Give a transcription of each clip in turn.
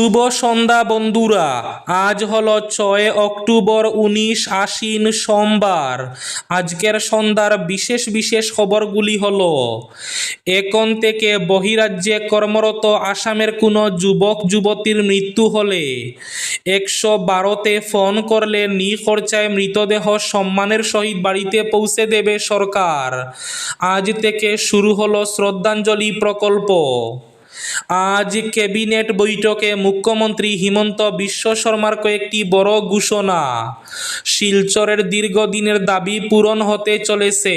শুভ সন্ধ্যা, বন্ধুরা। আজ হলো ছয় অক্টোবর উনিশ আশ্বিন সোমবার। আজকের সন্ধ্যার বিশেষ বিশেষ খবরগুলি হল, এখন থেকে বহিরাজ্যে কর্মরত আসামের কোনো যুবক, যুবতীর মৃত্যু হলে একশো বারোতে ফোন করলে নিখরচায় মৃতদেহ সম্মানের সহিত বাড়িতে পৌঁছে দেবে সরকার। আজ থেকে শুরু হলো শ্রদ্ধাঞ্জলি প্রকল্প। আজ ক্যাবিনেট বৈঠকে মুখ্যমন্ত্রী হিমন্ত বিশ্ব শর্মার কয়েকটি বড় ঘোষণা। শিলচরের দীর্ঘদিনের দাবি পূরণ হতে চলেছে।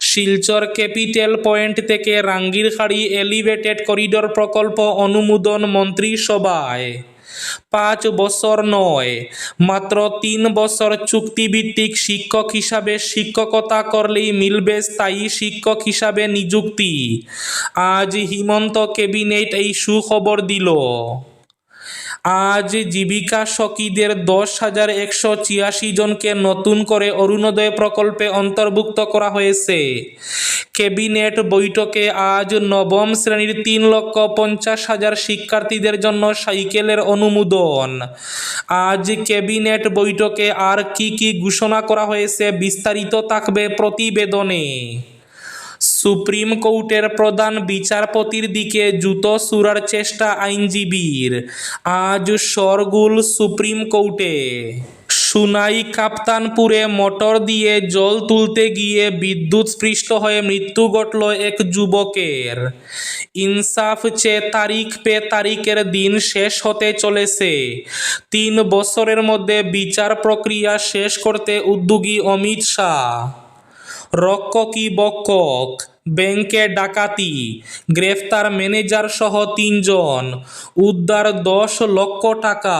শিলচর ক্যাপিটাল পয়েন্ট থেকে রাঙ্গিরখাড়ি এলিভেটেড করিডোর প্রকল্প অনুমোদন মন্ত্রিসভায়। পাঁচ বছর নয়, মাত্র তিন বছর চুক্তিভিত্তিক শিক্ষক হিসাবে শিক্ষকতা করলেই মিলবে স্থায়ী শিক্ষক হিসাবে নিযুক্তি। আজ হিমন্ত ক্যাবিনেট এই সুখবর দিল। আজ জীবিকা সখীদের দশ হাজার একশো ছিয়াশি জনকে নতুন করে অরুণোদয় প্রকল্পে অন্তর্ভুক্ত করা হয়েছে। ক্যাবিনেট বৈঠকে আজ নবম শ্রেণির তিন লক্ষ পঞ্চাশ হাজার শিক্ষার্থীদের জন্য সাইকেলের অনুমোদন। আজ ক্যাবিনেট বৈঠকে আর কি কি ঘোষণা করা হয়েছে বিস্তারিত থাকবে প্রতিবেদনে। সুপ্রিম কোর্টের প্রধান বিচারপতির দিকে জুতো সুরার চেষ্টা আইনজীবীর। আজ শরগুল সুপ্রিম কোর্টে। সুনাই কাপ্তানপুরে মোটর দিয়ে জল তুলতে গিয়ে বিদ্যুৎ স্পৃষ্ট হয়ে মৃত্যু ঘটল এক যুবকের। ইনসাফ চে তারিখ পে তারিখের দিন শেষ হতে চলেছে। তিন বছরের মধ্যে বিচার প্রক্রিয়া শেষ করতে উদ্যোগী অমিত শাহ। রক্ষকই বক্ষক ব্যাংকে ডাকাতি, গ্রেফতার ম্যানেজার সহ তিনজন, উদ্ধার দশ লক্ষ টাকা।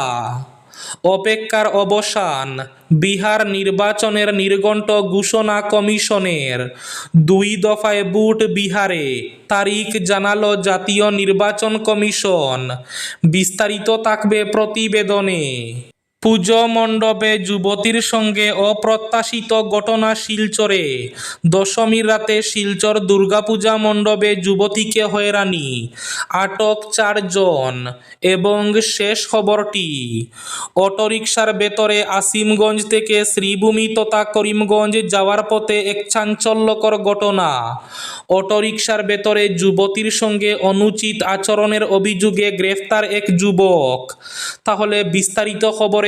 অপেক্ষার অবসান, বিহার নির্বাচনের নির্ঘণ্ট ঘোষণা কমিশনের। দুই দফায় বুট বিহারে, তারিখ জানালো জাতীয় নির্বাচন কমিশন। বিস্তারিত থাকবে প্রতিবেদনে। পুজো মণ্ডপে যুবতীর সঙ্গে অপ্রত্যাশিত ঘটনা শিলচরে। দশমীর রাতে শিলচর দুর্গাপূজা মণ্ডপে যুবতীকে হয়রানি। আটক চারজন এবং শেষ খবরটি, অটোরিকশার ভেতরে আসিমগঞ্জ থেকে শ্রীভূমি তথা করিমগঞ্জ যাওয়ার পথে এক চাঞ্চল্যকর ঘটনা। অটোরিকশার ভেতরে যুবতীর সঙ্গে অনুচিত আচরণের অভিযোগে গ্রেফতার এক যুবক। তাহলে বিস্তারিত খবরে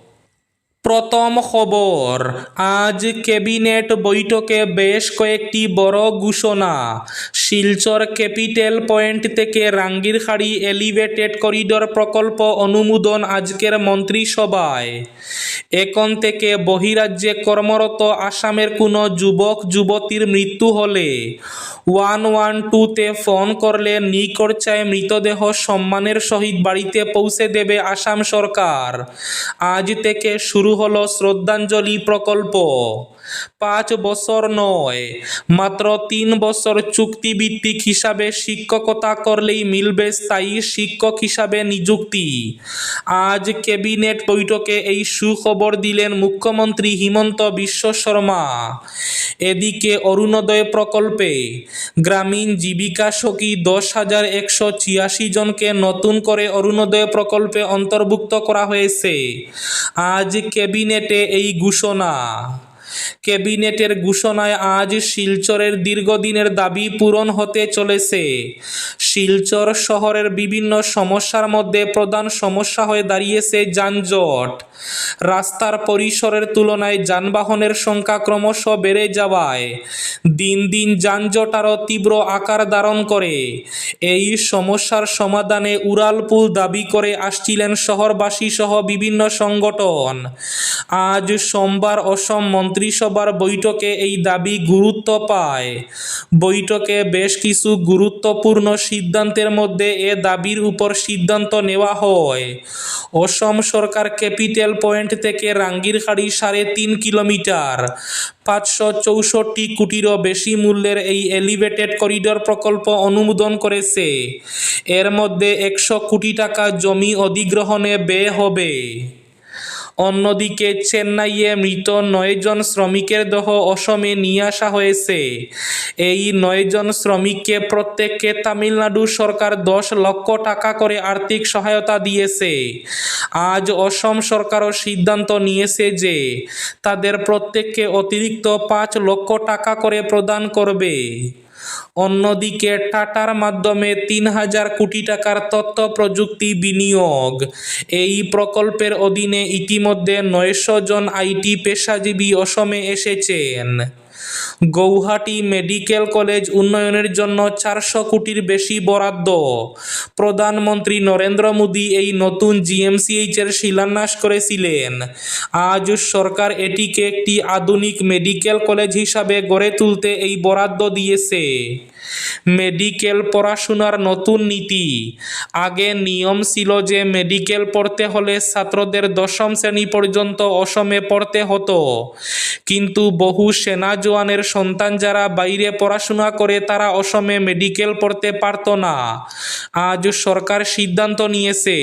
প্রথম খবর, আজ ক্যাবিনেট বৈঠকে বেশ কয়েকটি বড় ঘোষণা। শিলচর ক্যাপিটাল পয়েন্ট থেকে রাঙ্গিরখাড়ি এলিভেটেড করিডোর প্রকল্প অনুমোদন আজকের মন্ত্রিসভায়। এখন থেকে বহিরাজ্যে কর্মরত আসামের কোনো যুবক যুবতীর মৃত্যু হলে ওয়ান ওয়ান টুতে ফোন করলে নিকরচায় মৃতদেহ সম্মানের সহিত বাড়িতে পৌঁছে দেবে আসাম সরকার। আজ থেকে শুরু হলো শ্রদ্ধাঞ্জলি প্রকল্প। পাঁচ বছর নয়। মাত্র তিন বছর চুক্তিভিত্তিক হিসাবে শিক্ষকতা করলেই মিলবে স্থায়ী শিক্ষক হিসাবে নিযুক্তি। আজ ক্যাবিনেট বৈঠকে এই সুখবর দিলেন মুখ্যমন্ত্রী হিমন্ত বিশ্ব শর্মা। এদিকে অরুণোদয় প্রকল্পে গ্রামীণ জীবিকা সখী দশ হাজার একশো ছিয়াশি জনকে নতুন করে অরুণোদয় প্রকল্পে অন্তর্ভুক্ত করা হয়েছে। আজ ক্যাবিনেটে এই ঘোষণা। ক্যাবিনেটের ঘোষণায় আজ শিলচরের দীর্ঘদিনের দাবি পূরণ হতে চলেছে। শিলচর শহরের বিভিন্ন সমস্যার মধ্যে প্রধান সমস্যা হয়ে দাঁড়িয়েছে যানজট। রাস্তার পরিসরের তুলনায় যানবাহনের সংখ্যা ক্রমশ বেড়ে যাওয়ায় দিন দিন যানজট আরও তীব্র আকার ধারণ করে। এই সমস্যার সমাধানে উড়ালপুল দাবি করে আসছিলেন শহরবাসী সহ বিভিন্ন সংগঠন। আজ সোমবার অসম মন্ত্রী মন্ত্রিসভার বৈঠকে এই দাবি গুরুত্ব পায়। বৈঠকে বেশ কিছু গুরুত্বপূর্ণ সিদ্ধান্তের মধ্যে এ দাবির উপর সিদ্ধান্ত নেওয়া হয়। অসম সরকার ক্যাপিটাল পয়েন্ট থেকে রাঙ্গিরখাড়ি সাড়ে তিন কিলোমিটার, পাঁচশো চৌষট্টি কোটিরও বেশি মূল্যের এই এলিভেটেড করিডোর প্রকল্প অনুমোদন করেছে। এর মধ্যে একশো কোটি টাকা জমি অধিগ্রহণে ব্যয় হবে। অন্যদিকে চেন্নাইয়ে মৃত নয়জন শ্রমিকের দেহ অসমে নিয়ে আসা হয়েছে। এই নয়জন শ্রমিককে প্রত্যেককে তামিলনাড়ু সরকার দশ লক্ষ টাকা করে আর্থিক সহায়তা দিয়েছে। আজ অসম সরকারও সিদ্ধান্ত নিয়েছে যে তাদের প্রত্যেককে অতিরিক্ত পাঁচ লক্ষ টাকা করে প্রদান করবে। অন্যদিকে টাটার মাধ্যমে তিন হাজার কোটি টাকার তথ্য প্রযুক্তি বিনিয়োগ। এই প্রকল্পের অধীনে ইতিমধ্যে নয়শো জন আইটি পেশাজীবী অসমে এসেছেন। গৌহাটি মেডিকেল কলেজ উন্নয়নের জন্য চারশো কোটির বেশি বরাদ্দ। প্রধানমন্ত্রী নরেন্দ্র মোদী এই নতুন জিএমসিএইচ এর শিলান্যাস করেছিলেন। আজ সরকার এটিকে একটি আধুনিক মেডিকেল কলেজ হিসাবে গড়ে তুলতে এই বরাদ্দ দিয়েছে। মেডিকেল পড়াশোনার নতুন নীতি। আগে নিয়ম ছিল যে মেডিকেল পড়তে হলে ছাত্রদের দশম শ্রেণি পর্যন্ত অসমে পড়তে হতো। কিন্তু বহু সেনা জওয়ানের সন্তান যারা বাইরে পড়াশোনা করে তারা অসমে মেডিকেল পড়তে পারত না। আজ সরকার সিদ্ধান্ত নিয়েছে,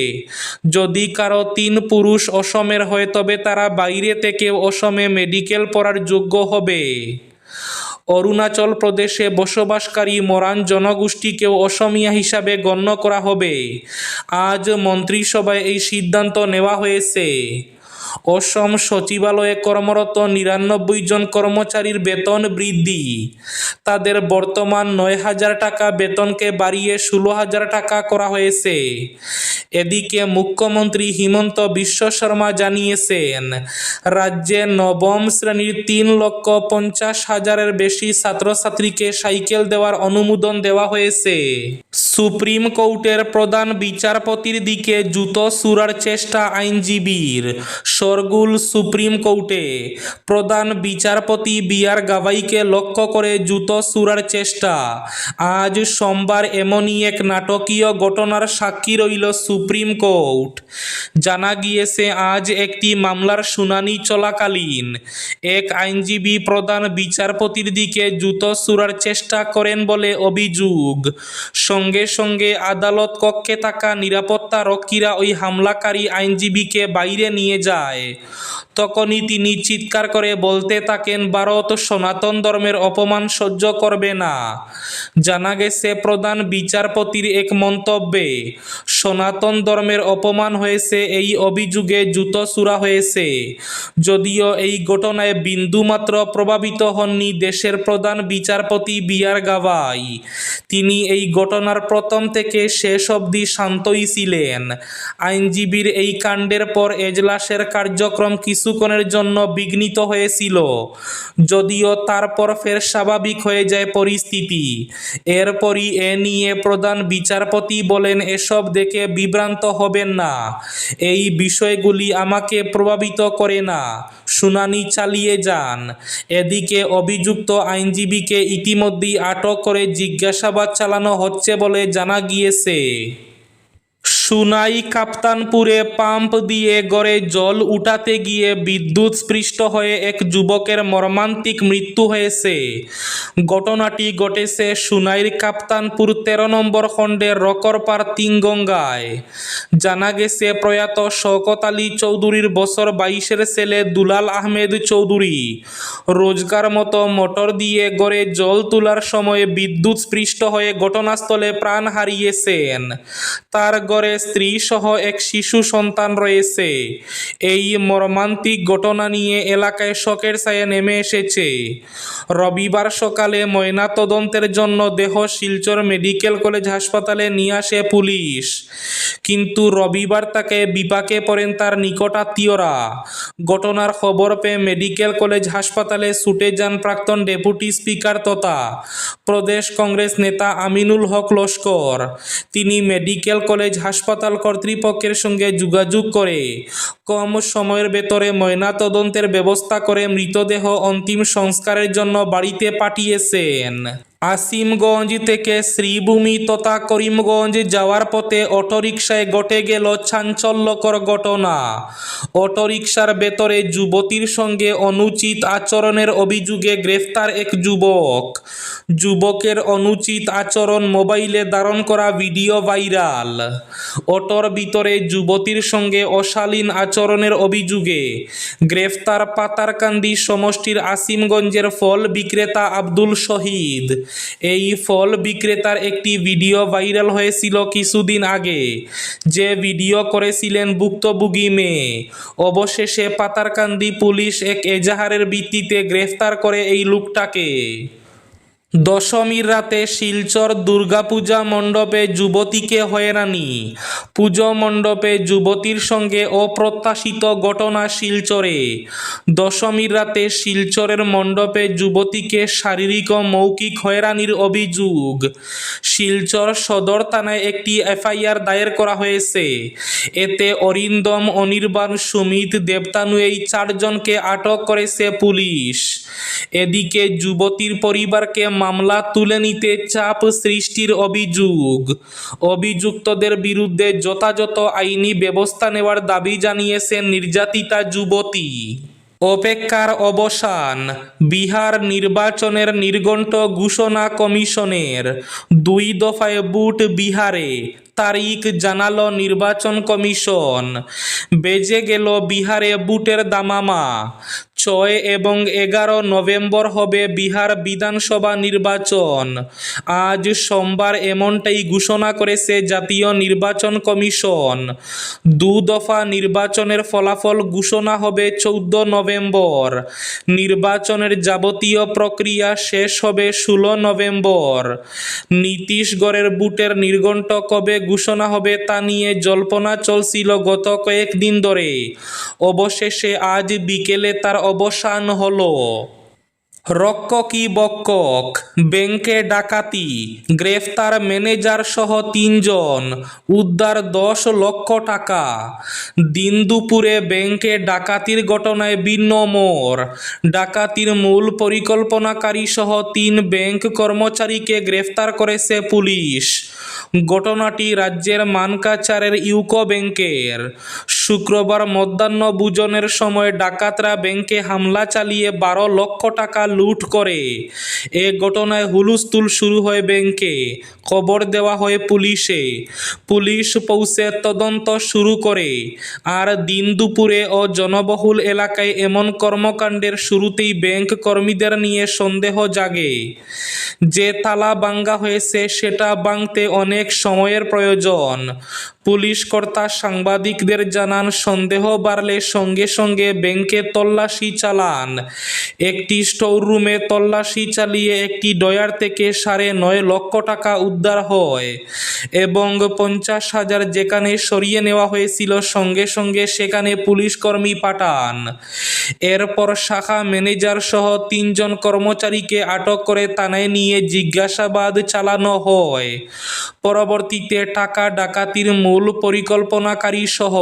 যদি কারও তিন পুরুষ অসমের হয় তবে তারা বাইরে থেকে অসমে মেডিকেল পড়ার যোগ্য হবে। অরুণাচল প্রদেশে বসবাসকারী মরান জনগোষ্ঠীকেও অসমিয়া হিসাবে গণ্য করা হবে। আজ মন্ত্রিসভায় এই সিদ্ধান্ত নেওয়া হয়েছে। অসম সচিবালয়ে কর্মরত নিরানব্বই জন কর্মচারীর বেতন বৃদ্ধি। তাদের বর্তমান নয় হাজার টাকা বেতনকে বাড়িয়ে ষোলো হাজার টাকা করা হয়েছে। এদিকে মুখ্যমন্ত্রী হিমন্ত বিশ্ব শর্মা জানিয়েছেন, রাজ্যে নবম শ্রেণির তিন লক্ষ পঞ্চাশ হাজারের বেশি ছাত্রছাত্রীকে সাইকেল দেওয়ার অনুমোদন দেওয়া হয়েছে। সুপ্রিম কোর্টের প্রধান বিচারপতির দিকে জুতো সুরার চেষ্টা আইনজীবীর, শরগুল সুপ্রিম কোর্টে। প্রধান বিচারপতি বি আর গাভাইকে লক্ষ্য করে জুতো সুরার চেষ্টা। আজ সোমবার এমনই এক নাটকীয় ঘটনার সাক্ষী রইল সুপ্রিম কোর্ট। জানা গিয়েছে, আজ একটি মামলার শুনানি চলাকালীন। এক আইনজীবী প্রধান বিচারপতির দিকে জুতো সুরার চেষ্টা করেন বলে অভিযোগ। সঙ্গে সঙ্গে আদালত কক্ষে থাকা নিরাপত্তা রক্ষীরা ওই হামলাকারী আইনজীবীকে বাইরে নিয়ে যায়। তখনই তিনি চিৎকার করে বলতে থাকেন, ভারত সনাতন ধর্মের অপমান সহ্য করবে না। জানা গেছে, প্রধান বিচারপতির এক মন্তব্যে, সনাতন ধর্মের অপমান হয়েছে, এই অভিযোগে জুতো সুরা হয়েছে। যদিও এই ঘটনায় বিন্দুমাত্র প্রভাবিত হননি দেশের প্রধান বিচারপতি বি আর গাভাই। তিনি এই ঘটনার প্রথম থেকে শেষ অবধি শান্তই ছিলেন। আইনজীবীর এই কাণ্ডের পর এজলাসের কার্যক্রম কিছুক্ষণের জন্য বিঘ্নিত হয়েছিল। যদিও তারপর ফের স্বাভাবিক হয়ে যায় পরিস্থিতি। এরপরই এ নিয়ে প্রধান বিচারপতি বলেন, এসব দেখে বিভ্রান্ত হবেন না। এই বিষয়গুলি আমাকে প্রভাবিত করে না। শুনানি চালিয়ে যান। এদিকে অভিযুক্ত আইনজীবীকে ইতিমধ্যেই আটক করে জিজ্ঞাসাবাদ চালানো হচ্ছে বলে জানা গিয়েছে। সুনাই কাপ্তানপুরে পাম্প দিয়ে গড়ে জল উঠাতে গিয়ে বিদ্যুৎ স্পৃষ্ট হয়ে এক যুবকের মর্মান্তিক মৃত্যু হয়েছে। ঘটনাটি ঘটেছে সুনাইর কাপ্তানপুর তেরো নম্বর খণ্ডের রকরপার তিনগঙ্গায়। জানা গেছে, প্রয়াত শওকত আলী চৌধুরীর বছর বাইশের ছেলে দুলাল আহমেদ চৌধুরী রোজগার মতো মোটর দিয়ে গড়ে জল তোলার সময় বিদ্যুৎ স্পৃষ্ট হয়ে ঘটনাস্থলে প্রাণ হারিয়েছেন। তার গড়ে স্ত্রী সহ এক শিশু সন্তান রয়েছে। এই মর্মান্তিক ঘটনা নিয়ে এলাকায় শোকের ছায়া নেমে এসেছে। রবিবার সকালে ময়নাতদন্তের জন্য দেহ শিলচর মেডিকেল কলেজ হাসপাতালে নিয়ে আসে পুলিশ। কিন্তু রবিবার তাকে বিপাকে পড়েন তার নিকটাত্মীয়রা ঘটনার খবর পেয়ে মেডিকেল কলেজ হাসপাতালে ছুটে যান প্রাক্তন ডেপুটি স্পিকার তথা প্রদেশ কংগ্রেস নেতা আমিনুল হক লস্কর। তিনি মেডিকেল কলেজ হাসপাতাল হাসপাতাল কর্তৃপক্ষের সঙ্গে যোগাযোগ করে। কম সময়ের ভেতরে ময়নাতদন্তের ব্যবস্থা করে মৃতদেহ অন্তিম সংস্কারের জন্য বাড়িতে পাঠিয়েছেন। আসিমগঞ্জ থেকে শ্রীভূমি তথা করিমগঞ্জ যাওয়ার পথে অটোরিকশায় ঘটে গেল চাঞ্চল্যকর ঘটনা। অটোরিকশার ভেতরে যুবতীর সঙ্গে অনুচিত আচরণের অভিযোগে গ্রেফতার এক যুবক। যুবকের অনুচিত আচরণ মোবাইলে ধারণ করা ভিডিও ভাইরাল। অটোর ভিতরে যুবতীর সঙ্গে অশালীন আচরণের অভিযোগে গ্রেফতার পাতারকান্দি সমষ্টির আসিমগঞ্জের ফল বিক্রেতা আব্দুল শহীদ। এই ফল বিক্রেতার একটি ভিডিও ভাইরাল হয়েছিল কিছুদিন আগে। যে ভিডিও করেছিলেন ভুক্তভোগী মেয়ে। অবশেষে পাতারকান্দি পুলিশ এক এজাহারের ভিত্তিতে গ্রেফতার করে এই লোকটাকে। দশমীর রাতে শিলচর দুর্গাপূজা মণ্ডপে যুবতীকে হয়রানি। পুজো মণ্ডপে যুবতীর সঙ্গে অপ্রত্যাশিত ঘটনা শিলচরে। দশমীর রাতে শিলচরের মণ্ডপে যুবতীকে শারীরিক ও মৌখিক হয়রানির অভিযোগ। শিলচর সদর থানায় একটি এফআইআর দায়ের করা হয়েছে। এতে অরিন্দম, অনির্বাণ, সুমিত, দেবতানু এই চারজনকে আটক করেছে পুলিশ। এদিকে যুবতীর পরিবারকে মামলা তুলে নিতে চাপ সৃষ্টির অভিযোগ। অভিযুক্তদের বিরুদ্ধে যথাযথ আইনি ব্যবস্থা নেওয়ার দাবি জানিয়েছেন নির্যাতিতা যুবতী। অপেক্ষার অবসান, বিহার নির্বাচনের নির্ঘণ্ট ঘোষণা কমিশনের। দুই দফায় বুট বিহারে, তারিখ জানালো নির্বাচন কমিশন। বেজে গেল বিহারে বুটের দামামা। ছয় এবং এগারো নভেম্বর হবে বিহার বিধানসভা নির্বাচন। আজ সোমবার এমনটাই ঘোষণা করেছে জাতীয় নির্বাচন কমিশন। দু দফা নির্বাচনের ফলাফল ঘোষণা হবে চৌদ্দ নভেম্বর। নির্বাচনের যাবতীয় প্রক্রিয়া শেষ হবে ষোলো নভেম্বর। নীতিশগড়ের বুটের নির্ঘণ্ট কবে ঘোষণা হবে তা নিয়ে জল্পনা চলছিল গত কয়েকদিন ধরে। অবশেষে আজ বিকেলে তার অবসান হলো। রক্ষকী বক্কক ব্যাংকে ডাকাতি, গ্রেফতার ম্যানেজার সহ তিনজন, উদ্ধার দশ লক্ষ টাকা। দিন দুপুরে ব্যাংকে ডাকাতির ঘটনায় ভিন্ন ডাকাতির মূল পরিকল্পনাকারী সহ তিন ব্যাংক কর্মচারীকে গ্রেফতার করেছে পুলিশ। ঘটনাটি রাজ্যের মানকাচারের ইউকো ব্যাংকের। শুক্রবার মধ্যাহ্ন ভোজনের সময় ডাকাতরা ব্যাংকে হামলা চালিয়ে বারো লক্ষ টাকা লুট করে। এ ঘটনায় হুলস্থুল শুরু হয় ব্যাংকে, খবর দেওয়া হয় পুলিশে। পুলিশ পৌঁছে তদন্ত শুরু করে। আর দিন দুপুরে ও জনবহুল এলাকায় এমন কর্মকাণ্ডের শুরুতেই ব্যাংক কর্মীদের নিয়ে সন্দেহ জাগে। যে তালা ভাঙ্গা হয়েছে সেটা ভাঙতে অনেক সময়ের প্রয়োজন। পুলিশ কর্তা সাংবাদিকদের জানান, সন্দেহ বাড়লে সঙ্গে সঙ্গে ব্যাংকে তল্লাশি চালান। একটি স্টোর রুমে তল্লাশি চালিয়ে একটি ডয়ার থেকে সাড়ে নয় লক্ষ টাকা উদ্ধার হয়। এবং পঞ্চাশ হাজার যেখানে সরিয়ে নেওয়া হয়েছিল, সঙ্গে সঙ্গে সেখানে পুলিশ কর্মী পাঠান। এরপর শাখা ম্যানেজার সহ তিনজন কর্মচারীকে আটক করে থানায় নিয়ে জিজ্ঞাসাবাদ চালানো হয়। পরবর্তীতে টাকা ডাকাতির মূল পরিকল্পনাকারী সহ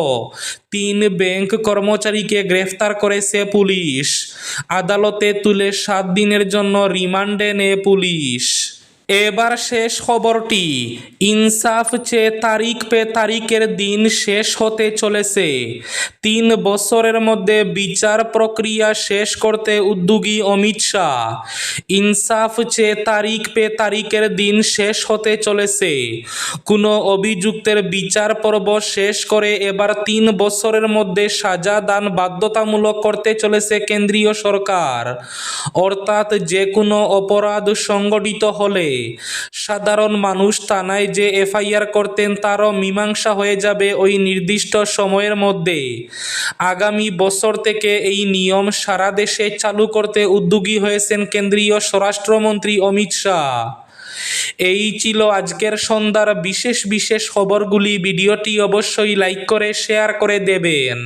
তিন ব্যাংক কর্মচারীকে গ্রেফতার করেছে পুলিশ। আদালতে তুলে সাত দিনের জন্য রিমান্ডে নেয় পুলিশ। এবার শেষ খবরটি। ইনসাফ চেয়ে তারিখ পে তারিখের দিন শেষ হতে চলেছে। তিন বছরের মধ্যে বিচার প্রক্রিয়া শেষ করতে উদ্যোগী অমিত শাহ। ইনসাফ চেয়ে তারিখ পে তারিখের দিন শেষ হতে চলেছে। কোনো অভিযুক্তের বিচার পর্ব শেষ করে এবার তিন বছরের মধ্যে সাজা দান বাধ্যতামূলক করতে চলেছে কেন্দ্রীয় সরকার। অর্থাৎ যে কোনো অপরাধ সংগঠিত হলে সাধারণ মানুষ থানায় যে এফআইআর করতেন তারও মীমাংসা হয়ে যাবে ওই নির্দিষ্ট সময়ের মধ্যে। আগামী বছর থেকে এই নিয়ম সারা দেশে চালু করতে উদ্যোগী হয়েছেন কেন্দ্রীয় স্বরাষ্ট্রমন্ত্রী অমিত শাহ। এই ছিল আজকের সন্ধ্যার বিশেষ বিশেষ খবরগুলি। ভিডিওটি অবশ্যই লাইক করে, শেয়ার করে দেবেন।